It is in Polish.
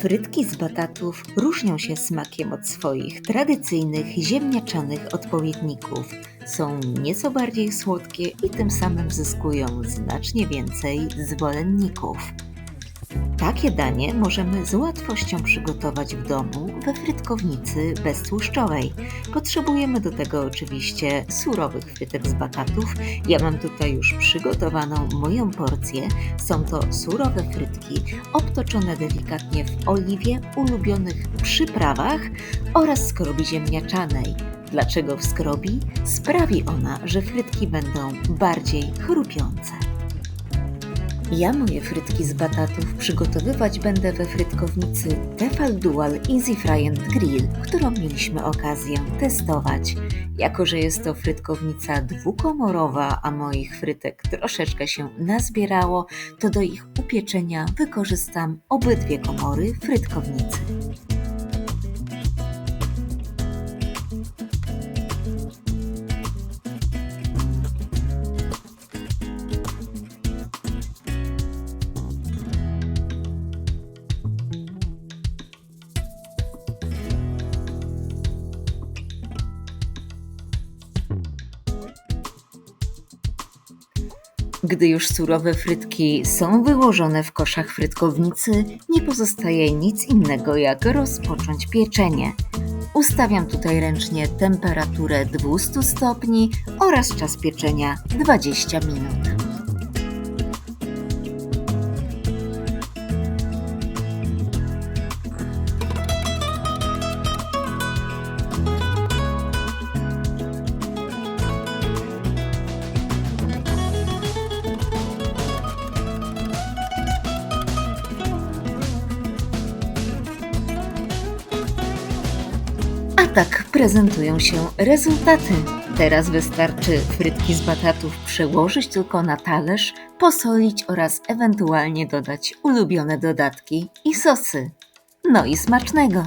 Frytki z batatów różnią się smakiem od swoich tradycyjnych ziemniaczanych odpowiedników. Są nieco bardziej słodkie i tym samym zyskują znacznie więcej zwolenników. Takie danie możemy z łatwością przygotować w domu we frytkownicy beztłuszczowej. Potrzebujemy do tego oczywiście surowych frytek z batatów. Ja mam tutaj już przygotowaną moją porcję. Są to surowe frytki obtoczone delikatnie w oliwie, ulubionych przyprawach oraz skrobi ziemniaczanej. Dlaczego w skrobi? Sprawi ona, że frytki będą bardziej chrupiące. Ja moje frytki z batatów przygotowywać będę we frytkownicy Tefal Dual Easy Fry and Grill, którą mieliśmy okazję testować. Jako, że jest to frytkownica dwukomorowa, a moich frytek troszeczkę się nazbierało, to do ich upieczenia wykorzystam obydwie komory frytkownicy. Gdy już surowe frytki są wyłożone w koszach frytkownicy, nie pozostaje nic innego jak rozpocząć pieczenie. Ustawiam tutaj ręcznie temperaturę 200 stopni oraz czas pieczenia 20 minut. A tak prezentują się rezultaty. Teraz wystarczy frytki z batatów przełożyć tylko na talerz, posolić oraz ewentualnie dodać ulubione dodatki i sosy. No i smacznego!